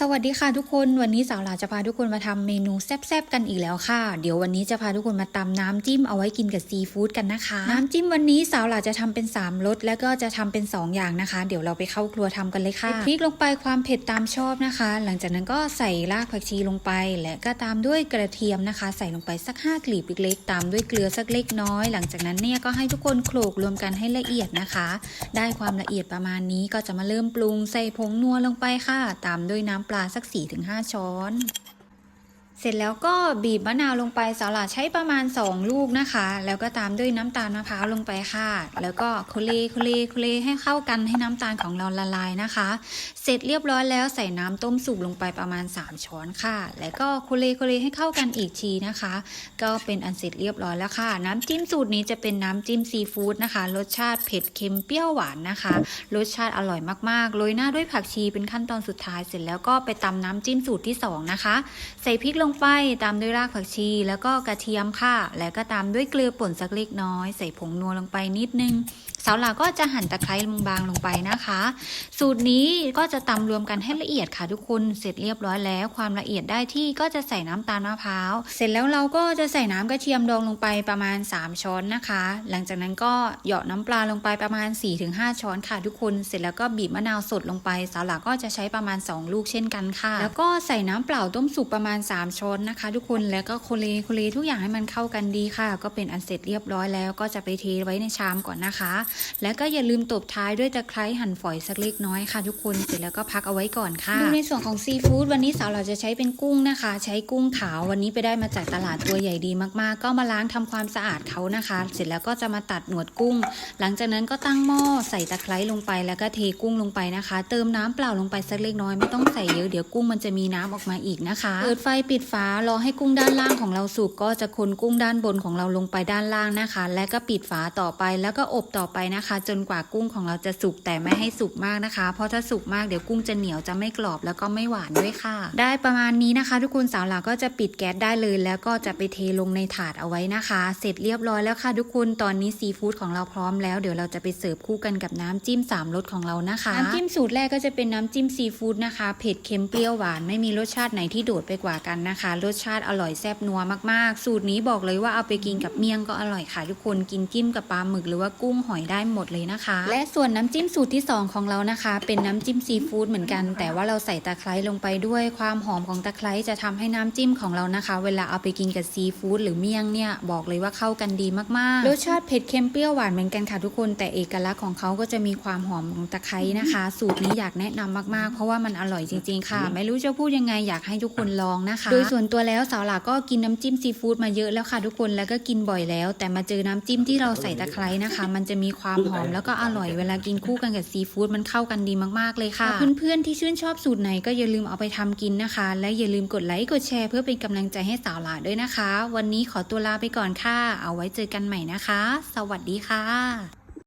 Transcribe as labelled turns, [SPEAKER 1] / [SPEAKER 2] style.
[SPEAKER 1] สวัสดีค่ะทุกคนวันนี้สาวหลาจะพาทุกคนมาทำเมนูแซ่บๆกันอีกแล้วค่ะ เดี๋ยววันนี้จะพาทุกคนมาตำน้ำจิ้มเอาไว้กินกับซีฟู้ดกันนะคะ น้ำจิ้มวันนี้สาวหลาจะทำเป็น 3รสแล้วก็จะทำเป็น 2 อย่างนะคะ เดี๋ยวเราไปเข้าครัวทำกันเลยค่ะพริกลงไปความเผ็ดตามชอบนะคะ หลังจากนั้นก็ใส่รากผักชีลงไป และก็ตามด้วยกระเทียมนะคะ ใส่ลงไปสัก5กลีบเล็กๆตามด้วยเกลือสักเล็กน้อย หลังจากนั้นเนี่ยก็ให้ทุกคนโขลกรวมกันให้ละเอียดนะคะ ได้ความละเอียดประมาณนี้ก็จะมาเริ่มปรุงใส่ผงนัวลงไปค่ะ ตามด้วยน้ำปลาสัก 4-5 ช้อน เสร็จแล้วก็บีบมะนาวลงไปสาหร่ายใช้ประมาณ 2 ลูกนะคะ แล้วก็ตามด้วยน้ำตาลมะพร้าวลงไปค่ะ แล้วก็โคเลโคเลโคเลให้เข้ากันให้น้ำตาลของเราละลายนะคะ เสร็จเรียบร้อยแล้วใส่น้ำต้มสุกลงไปประมาณ 3 ช้อนค่ะ แล้วก็โคเลโคเลให้เข้ากันอีกทีนะคะ ก็เป็นอันเสร็จเรียบร้อยแล้วค่ะ น้ำจิ้มสูตรนี้จะเป็นน้ำจิ้มซีฟู้ดนะคะ รสชาติเผ็ดเค็มเปรี้ยวหวานนะคะ รสชาติอร่อยมากๆโรยหน้าด้วยผักชีเป็นขั้นตอนสุดท้าย เสร็จแล้วก็ไปตำน้ำจิ้มสูตรที่สองนะคะ ใส่พริกลงงไปตามด้วยรากผักชี แล้วก็กระเทียมค่ะ แล้วก็ตามด้วยเกลือป่นสักเล็กน้อย ใส่ผงนัวลงไปนิดนึง สาหลาก็จะหั่นตะไคร้บางๆลงไปนะคะ สูตรนี้ก็จะตำรวมกันให้ละเอียดค่ะทุกคนเสร็จเรียบร้อยแล้ว ความละเอียดได้ที่ก็จะใส่น้ำตาลมะพร้าวเสร็จแล้วเราก็จะใส่น้ำกระเทียมดองลงไปประมาณ 3 ช้อนนะคะ หลังจากนั้นก็เหยาะน้ำปลาลงไปประมาณ 4-5 ช้อนค่ะทุกคนเสร็จแล้วก็บีบมะนาวสดลงไป สาหลาก็จะใช้ประมาณ 2 ลูกเช่นกันค่ะ แล้วก็ใส่น้ำเปล่าต้มสุกประมาณ 3 ช้อนนะคะ ทุกคนแล้วก็โคเลโคเลทุกอย่างให้มันเข้ากันดีค่ะ ก็เป็นอันเสร็จเรียบร้อยแล้วก็จะไปเทไว้ในชามก่อนนะคะแล้วก็อย่าลืมตบท้ายด้วยตะไคร้หั่นฝอยสักเล็กน้อยค่ะทุกคนเสร็จแล้วก็พักเอาไว้ก่อนค่ะดูในส่วนของซีฟู้ดวันนี้สาวเราจะใช้เป็นกุ้งนะคะ ใช้กุ้งขาววันนี้ไปได้มาจากตลาดตัวใหญ่ดีมากๆ ก็มาล้างทำความสะอาดเขานะคะ เสร็จแล้วก็จะมาตัดหนวดกุ้ง หลังจากนั้นก็ตั้งหม้อใส่ตะไคร้ลงไปแล้วก็เทกุ้งลงไปนะคะ เติมน้ำเปล่าลงไปสักเล็กน้อยไม่ต้องใส่เยอะเดี๋ยวกุ้งมันจะมีน้ำออกมาอีกนะคะเปิดไฟปิดฝารอให้กุ้งด้านล่างของเราสุกก็จะคนกุ้งด้านบนของเราลงไปด้านล่างนะคะ และก็ปิดฝาต่อไปแล้วก็อบต่อไปนะคะ จนกว่ากุ้งของเราจะสุกแต่ไม่ให้สุกมากนะคะ เพราะถ้าสุกมากเดี๋ยวกุ้งจะเหนียวจะไม่กรอบแล้วก็ไม่หวานด้วยค่ะ ได้ประมาณนี้นะคะ ทุกคนสาวหลักก็จะปิดแก๊สได้เลยแล้วก็จะไปเทลงในถาดเอาไว้นะคะ เสร็จเรียบร้อยแล้วค่ะ ทุกคนตอนนี้ซีฟู้ดของเราพร้อมแล้วเดี๋ยวเราจะไปเสิร์ฟคู่กันกับน้ำจิ้มสามรสของเรานะคะน้ำจิ้มสูตรแรกก็จะเป็นน้ำจิ้มซีฟู้ดนะคะเผ็ดเค็มเปรี้ยวหวานไม่มีรสชาติไหนที่โดดไปกว่ากันนะคะ รสชาติอร่อยแซ่บนัวมากๆ สูตรนี้บอกเลยว่าเอาไปกินกับเมี่ยงก็อร่อยค่ะ ทุกคนกินจิ้มกับปลาหมึกหรือว่ากุ้งหอยได้หมดเลยนะคะ และส่วนน้ำจิ้มสูตรที่ 2 ของเรานะคะ เป็นน้ำจิ้มซีฟู้ดเหมือนกัน แต่ว่าเราใส่ตะไคร้ลงไปด้วยความหอมของตะไคร้จะทำให้น้ำจิ้มของเรานะคะ เวลาเอาไปกินกับซีฟู้ดหรือเมี่ยงเนี่ยบอกเลยว่าเข้ากันดีมากๆรสชาติเผ็ดเค็มเปรี้ยวหวานเหมือนกันค่ะทุกคนแต่เอกลักษณ์ของเขาก็จะมีความหอมของตะไคร้นะคะ สูตรนี้อยากแนะนำมากๆ เพราะว่ามันอร่อยจริง ๆ ค่ะ ไม่รู้จะพูดยังไงอยากให้ทุกคนลองนะคะ โดยส่วนตัวแล้วสาวหลาก็กินน้ำจิ้มซีฟู้ดมาเยอะแล้วค่ะทุกคนแล้วก็กินบ่อยแล้ว แต่มาเจอน้ำจิ้มที่เราใส่ตะไคร้นะคะ มันจะมีความหอมแล้วก็อร่อยเวลากินคู่กันกับซีฟู้ดมันเข้ากันดีมากๆเลยค่ะ เพื่อนๆที่ชื่นชอบสูตรไหนก็อย่าลืมเอาไปทำกินนะคะ และอย่าลืมกดไลค์กดแชร์เพื่อเป็นกำลังใจให้สาวหลาด้วยนะคะ วันนี้ขอตัวลาไปก่อนค่ะ เอาไว้เจอกันใหม่นะคะ สวัสดีค่ะ